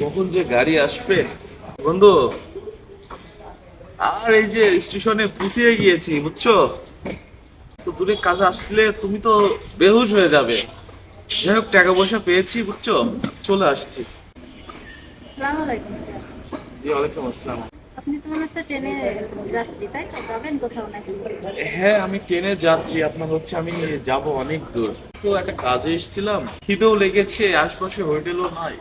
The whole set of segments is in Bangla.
কখন যে গাড়ি আসবে? বন্ধু আর এই যে স্টেশনে পুষিয়ে গিয়েছি বুঝছ? তো দূরে কাজ আসলে তুমি তো বেহুশ হয়ে যাবে। যাই হোক টাকা পয়সা পেয়েছি বুঝছ? চলে আসছি। জি ওয়ালাইকুম আসসালাম। আপনি তো মনে ট্রেনে যাত্রী তাই তো? যাবেন কোথাও নাকি? হ্যাঁ আমি ট্রেনে যাত্রী। আপনার হচ্ছে আমি যাব অনেক দূর। তো একটা কাজে এসেছিলাম। খিদেও লেগেছে আশপাশে হোটেলও নাই।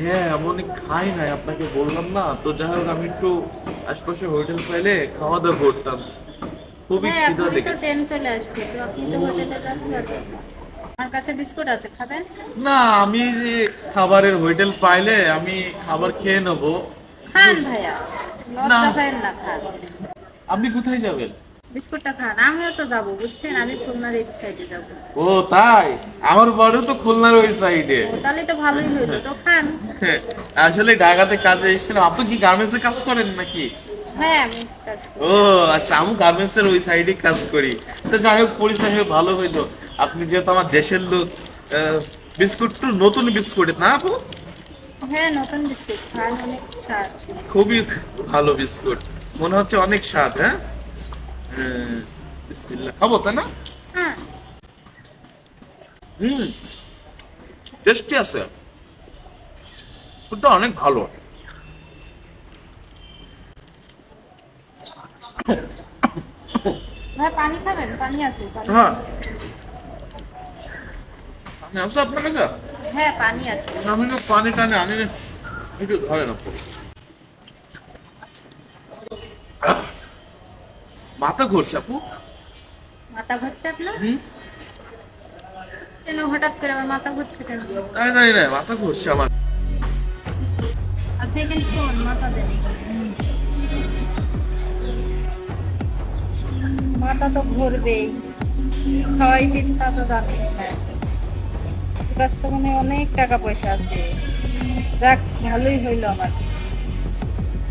হ্যাঁ আমি অনেক খাই নাই আপনাকে বললাম না। তো যাই হোক আমি একটু আশপাশে হোটেল পাইলে খাওয়া দাওয়া করতাম। খুবই হ্যাঁ খিদা লেগেছে। চলে আসবে। তো আপনি তো হোটেলে আমার কাছে বিস্কুট আছে খাবেন? না আমি যে খাবারের হোটেল পাইলে আমি খাবার খেয়ে নেব। খান ভাইয়া না। পাইন না খান। আপনি কোথায় যাবেন? বিস্কুটটা খান আমিও তো যাব বুঝছেন? আমি খুলনার এই সাইডে যাব। ও তাই? আমার বাড়িও তো খুলনার ওই সাইডে তাহলে তো ভালোই হইল। তো খান। আসলে ঢাকাতে কাজে এসেছিলাম। আপনি কি গার্মেন্টসে কাজ করেন নাকি? হ্যাঁ আমি কাজ করি। ও আচ্ছা আমি গার্মেন্টস এর ওই সাইডে কাজ করি। তো যাই হোক পরিচয় হয়ে ভালো হইল। আপনি যেহেতু আমার দেশের লোক বিস্কুট তো নতুন বিস্কুট না আপু? হ্যাঁ নতুন বিস্কুট। খান অনেক স্বাদ। খুবই ভালো বিস্কুট। মনে হচ্ছে অনেক স্বাদ হ্যাঁ, বিসমিল্লাহ। খাব তাই না? হ্যাঁ। হুম। টেস্টি আছে। ওটা অনেক ভালো। পানি খাবেন? পানি আছে হ্যাঁ। আমি আছে আপনার কাছে? হ্যাঁ পানি আছে। আমি না পানি টানি আনি না একটু ধরে না মাথা ঘুরছে আপু। মাথা ঘুরছে আপনার? কেন হঠাৎ করে আমার মাথা ঘুরছে কেন? তাই নাই নাই মাথা ঘুরছে আমার। আপনি এখানে শোন মাথা দেন। মাথা তো ঘুরবেই। কি খাওয়াইছিস তা তো জানিস না। তোর কাছে তো মনে অনেক টাকা পয়সা আছে। যাক ভালোই হইল আমার।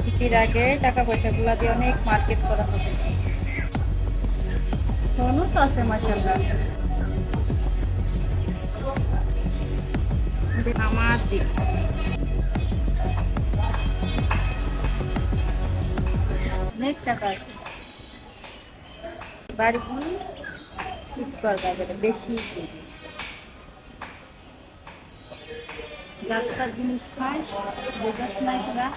ছুটির আগে টাকা পয়সাগুলো দিয়ে অনেক মার্কেট করা হবে ফোনও তো আছে মাসাল্লাহ আমার অনেক টাকা আছে বাড়ি গিয়ে ঠিক করবা যাবে বেশি যাত্রার জিনিস খাস বোঝাস না তোরা